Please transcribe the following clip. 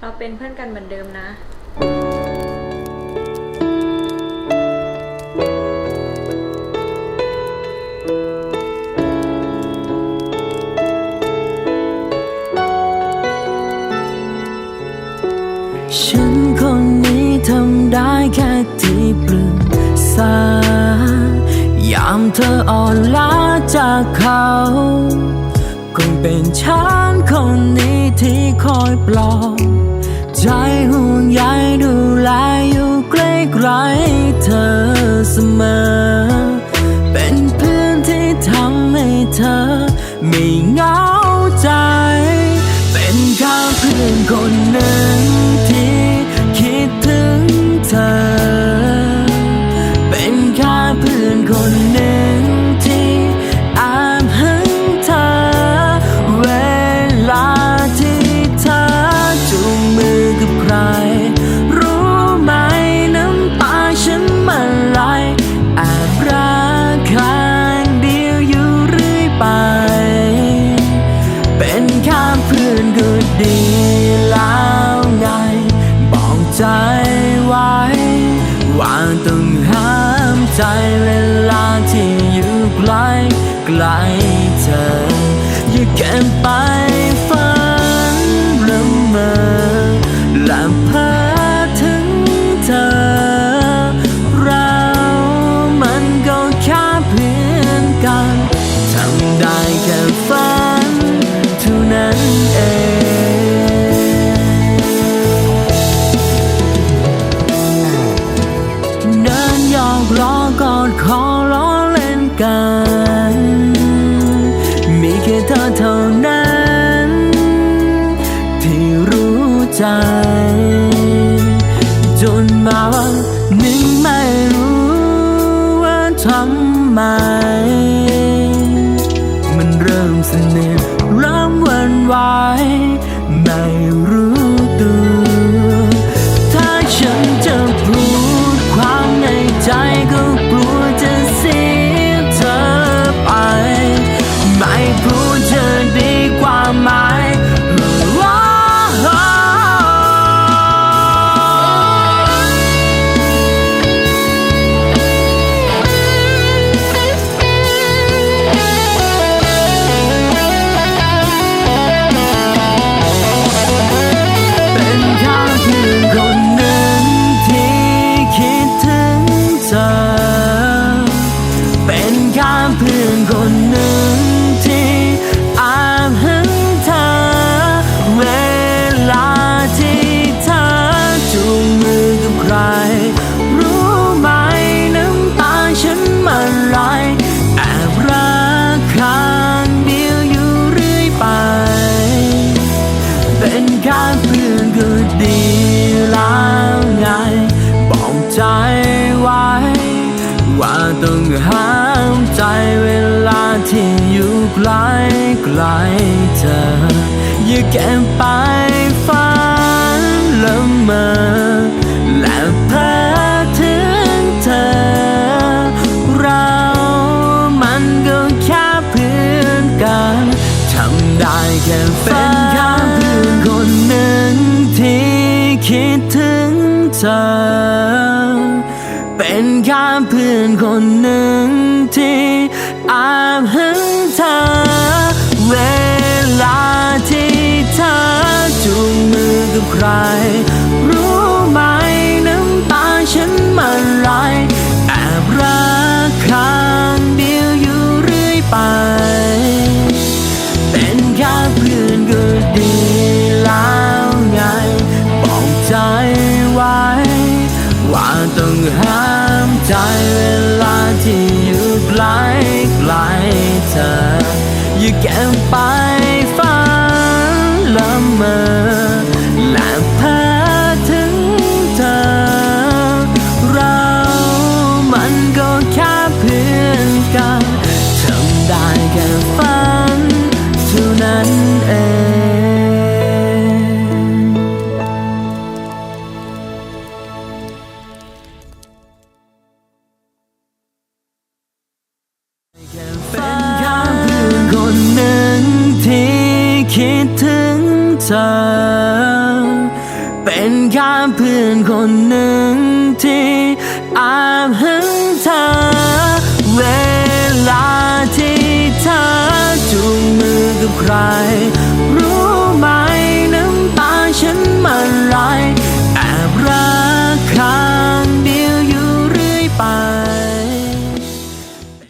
เราเป็นเพื่อนกันเหมือนเดิมนะ ฉันคนนี้ทำได้แค่ที่ปรึกษายามเธออ่อนล้าจากเขาคงเป็นฉันคนนี้ที่คอยปลอบ อไว่าต้องห้ามใจเวลาที่อยู่ใกล้ใกล้เธอ อย่าเก็บไปฝันละเมอและพ้อถึงเธอ เรามันก็แค่เพื่อนกันทำได้แค่ฝัน ใจ จนมาวันหนึ่งไม่รู้ว่าทำไม มันเริ่มสนิทเริ่มวันไหวไม่รู้ตัว ถ้าฉันจะพูดความในใจก็ ว่าต้องห้ามใจเวลาที่อยู่ใกล้ใกลเธอ อย่าเก็บไปฝันละเมอและเพ้อถึงเธอ เรามันก็แค่เพื่อนกันทำได้แค่เป็นแค่ เป็นแค่เพื่อนคนหนึ่งที่แอบหึงเธอ เวลาที่เธอจูงมือกับใคร รู้ไหมน้ำตาฉันมันไหลแอบรักข้งเดียวอยู่เรื่อยไป เป็นแค่เพื่อนก็ดี ใจเวลาที่อยู่ใกล้ใกล้เธออย่าเก็บไป เป็นแค่เพื่อนคนหนึ่งที่คิดถึงเธอ เป็นแค่เพื่อนคนหนึ่งที่แอบหึงเธอ เวลาที่เธอจูงมือกับใคร